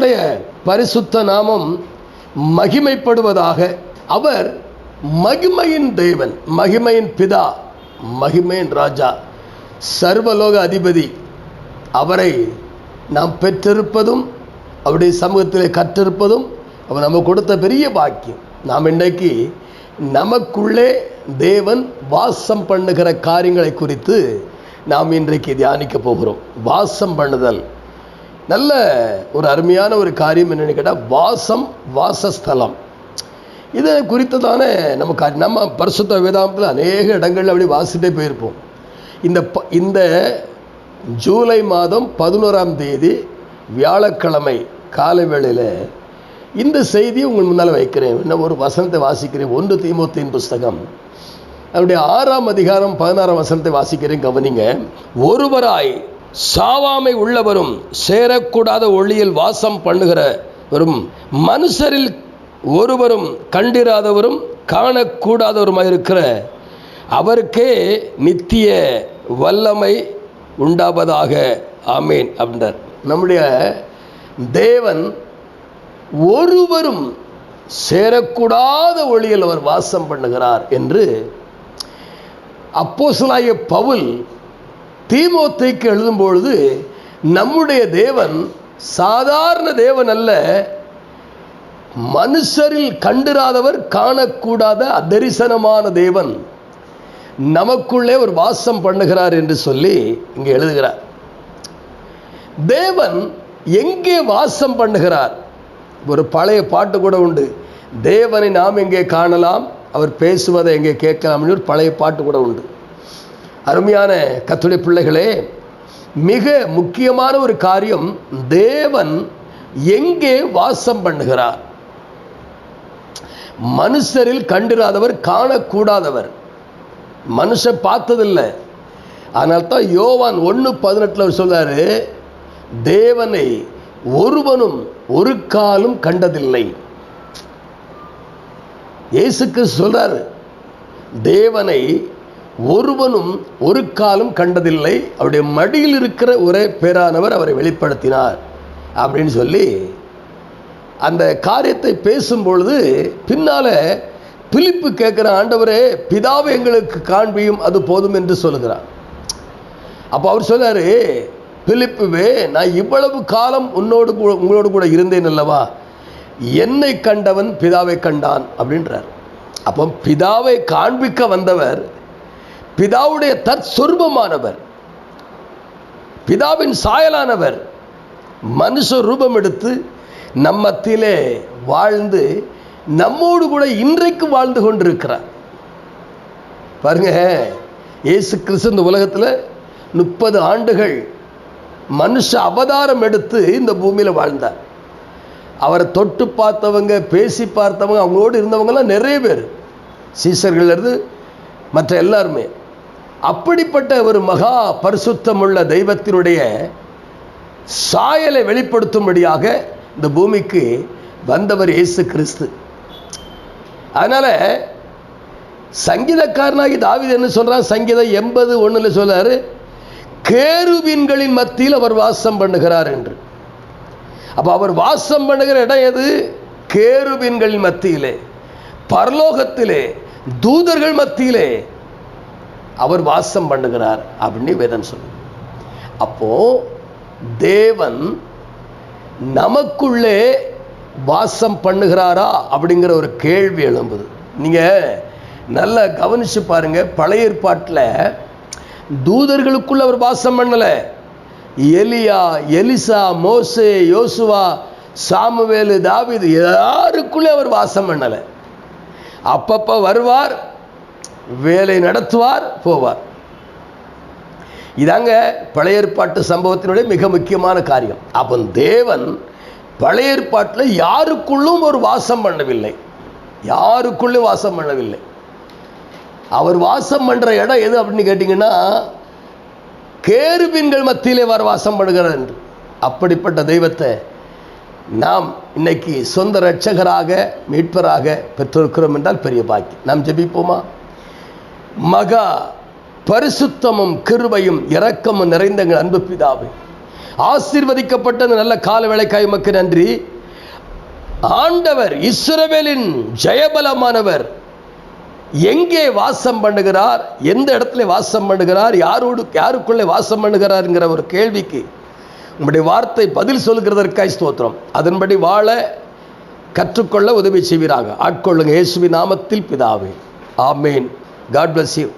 கர்த்தருடைய பரிசுத்த நாமம் மகிமைப்படுவதாக. அவர் மகிமையின் தேவன் மகிமையின் பிதா மகிமையின் ராஜா சர்வலோக அதிபதி. அவரை நாம் பெற்றிருப்பதும் அவருடைய சமூகத்திலே கற்றிருப்பதும் அவர் நமக்கு கொடுத்த பெரிய பாக்கியம். நாம் இன்றைக்கு நமக்குள்ளே தேவன் வாசம் பண்ணுகிற காரியங்களை குறித்து நாம் இன்றைக்கு தியானிக்க போகிறோம். வாசம் பண்ணுதல். நல்ல ஒரு அருமையான ஒரு காரியம் என்னென்னு கேட்டால் வாசம் வாசஸ்தலம். இதை குறித்ததான நமக்கு அறி- நம்ம பரிசுத்த வேதாந்தத்தில் அநேக இடங்களில் அப்படி வாசிட்டே போயிருப்போம். இந்த ப இந்த ஜூலை மாதம் பதினோராம் தேதி வியாழக்கிழமை காலை வேளையில் இந்த செய்தியை உங்கள் முன்னால் வைக்கிறேன். இன்னும் ஒரு வசனத்தை வாசிக்கிறேன். ஒன்று தீமோத்தின் புஸ்தகம். அவருடைய ஆறாம் அதிகாரம் பதினாறாம் வசனத்தை வாசிக்கிறேன் கவனிங்க. ஒருவராய் சாவாமை உள்ளவரும் சேரக்கூடாத ஒளியில் வாசம் பண்ணுகிறவரும் மனுஷரில் ஒருவரும் கண்டிராதவரும் காணக்கூடாதவருமாக இருக்கிற அவருக்கே நித்திய வல்லமை உண்டாவதாக. ஆமேன் அப்படின்றார். நம்முடைய தேவன் ஒருவரும் சேரக்கூடாத ஒளியில் அவர் வாசம் பண்ணுகிறார் என்று அப்போஸ்தலனாகிய பவுல் தீமோத்தைக்கு எழுதும் பொழுது நம்முடைய தேவன் சாதாரண தேவன் அல்ல. மனுஷரில் கண்டிராதவர் காணக்கூடாத அதரிசனமான தேவன். நமக்குள்ளே ஒரு வாசம் பண்ணுகிறார் என்று சொல்லி இங்கே எழுதுகிறார். தேவன் எங்கே வாசம் பண்ணுகிறார்? ஒரு பழைய பாட்டு கூட உண்டு. தேவனை நாம் எங்கே காணலாம்? அவர் பேசுவதை எங்கே கேட்கலாம்னு ஒரு பழைய பாட்டு கூட உண்டு. அருமையான கத்துடைய பிள்ளைகளே மிக முக்கியமான ஒரு காரியம் தேவன் எங்கே வாசம் பண்ணுகிறார்? மனுஷரில் கண்டிராதவர் காணக்கூடாதவர். மனுஷன் பார்த்ததில்லை. அதனால தான் யோவான் ஒன்று பதினெட்டில் சொல்றாரு தேவனை ஒருவனும் ஒரு காலும் கண்டதில்லை. இயேசுக்கு சொல்கிறார் தேவனை ஒருவனும் ஒரு காலம் கண்டதில்லை. அவருடைய மடியில் இருக்கிற ஒரே பேரானவர் அவரை வெளிப்படுத்தினார் அப்படின்னு சொல்லி அந்த காரியத்தை பேசும் பொழுது பின்னால பிலிப்பு கேட்குற ஆண்டவரே பிதாவை எங்களுக்கு காண்பியும் அது போதும் என்று சொல்லுகிறார். அப்போ அவர் சொல்றாரு பிலிப்புவே நான் இவ்வளவு காலம் உன்னோடு கூட உங்களோடு கூட இருந்தேன் அல்லவா? என்னை கண்டவன் பிதாவை கண்டான் அப்படின்றார். அப்போ பிதாவை காண்பிக்க வந்தவர் பிதாவுடைய தற்சொருபமானவர் பிதாவின் சாயலானவர். மனுஷ ரூபம் எடுத்து நம்மத்திலே வாழ்ந்து நம்மோடு கூட இன்றைக்கு வாழ்ந்து கொண்டிருக்கிறார். பாருங்க இயேசு கிறிஸ்து இந்த உலகத்தில் முப்பது ஆண்டுகள் மனுஷ அவதாரம் எடுத்து இந்த பூமியில் வாழ்ந்தார். அவரை தொட்டு பார்த்தவங்க பேசி பார்த்தவங்க அவங்களோடு இருந்தவங்கெல்லாம் நிறைய பேர். சீசர்கள்லேருந்து மற்ற எல்லாருமே. அப்படிப்பட்ட ஒரு மகா பரிசுத்தமுள்ள தெய்வத்தினுடைய சாயலை வெளிப்படுத்தும்படியாக இந்த பூமிக்கு வந்தவர் இயேசு கிறிஸ்து. அதனால சங்கீதக்காரனாகி தாவீது என்ன சொல்றான்? சங்கீதம் எண்பது ஒண்ணுல சொல்றாரு கேருபீன்களின் மத்தியில் அவர் வாசம் பண்ணுகிறார் என்று. அப்போ அவர் வாசம் பண்ணுகிற இடம் எது? கேருபீன்களின் மத்தியிலே பரலோகத்திலே தூதர்கள் மத்தியிலே அவர் வாசம் பண்ணுகிறார் அப்படின்னு வேதம் சொல்லு அப்போ தேவன் நமக்குள்ளே வாசம் பண்ணுகிறாரா அப்படிங்கிற ஒரு கேள்வி எழும்புது. நீங்க நல்லா கவனிச்சு பாருங்க பழைய ஏற்பாட்டில் தூதர்களுக்குள்ள அவர் வாசம் பண்ணலை. எலியா எலிசா மோசே யோசுவா சாமுவேலு தாவிது யாருக்குள்ளே அவர் வாசம் பண்ணலை. அப்பப்ப வருவார் வேலை நடத்துவார் போவார். இதாங்க பழைய ஏற்பாட்டு சம்பவத்தினுடைய மிக முக்கியமான காரியம். அப்போ தேவன் பழைய ஏற்பாட்டில் யாருக்குள்ளும் ஒரு வாசம் பண்ணவில்லை. யாருக்குள்ளும் வாசம் பண்ணவில்லை. அவர் வாசம் பண்ற இடம் எது அப்படின்னு கேட்டிங்கன்னா கேருபின்கள் மத்தியிலே வர வாசம் பண்ணுகிறார் என்று. அப்படிப்பட்ட தெய்வத்தை நாம் இன்னைக்கு சொந்த ரட்சகராக மீட்பராக பெற்றிருக்கிறோம் என்றால் பெரிய பாக்கியம். நாம் ஜெபிப்போமா? மகா பரிசுத்தமும் கிருபையும் இரக்கமும் நிறைந்த எங்கள் அன்பு பிதாவே. ஆசீர்வதிக்கப்பட்ட நல்ல கால வேலைக்காய் உமக்கு நன்றி. ஆண்டவர் இஸ்ரவேலின் ஜெயபலமானவர் எங்கே வாசம் பண்ணுகிறார் எந்த இடத்துல வாசம் பண்ணுகிறார் யாரோடு யாருக்குள்ளே வாசம் பண்ணுகிறார்ங்கிற ஒரு கேள்விக்கு உங்களுடைய வார்த்தை பதில் சொல்கிறதற்காய் ஸ்தோத்திரம். அதன்படி வாழ கற்றுக்கொள்ள உதவி செய்வீராக. ஆட்கொள்ளுங்க இயேசுவி நாமத்தில் பிதாவே. ஆமேன். God bless you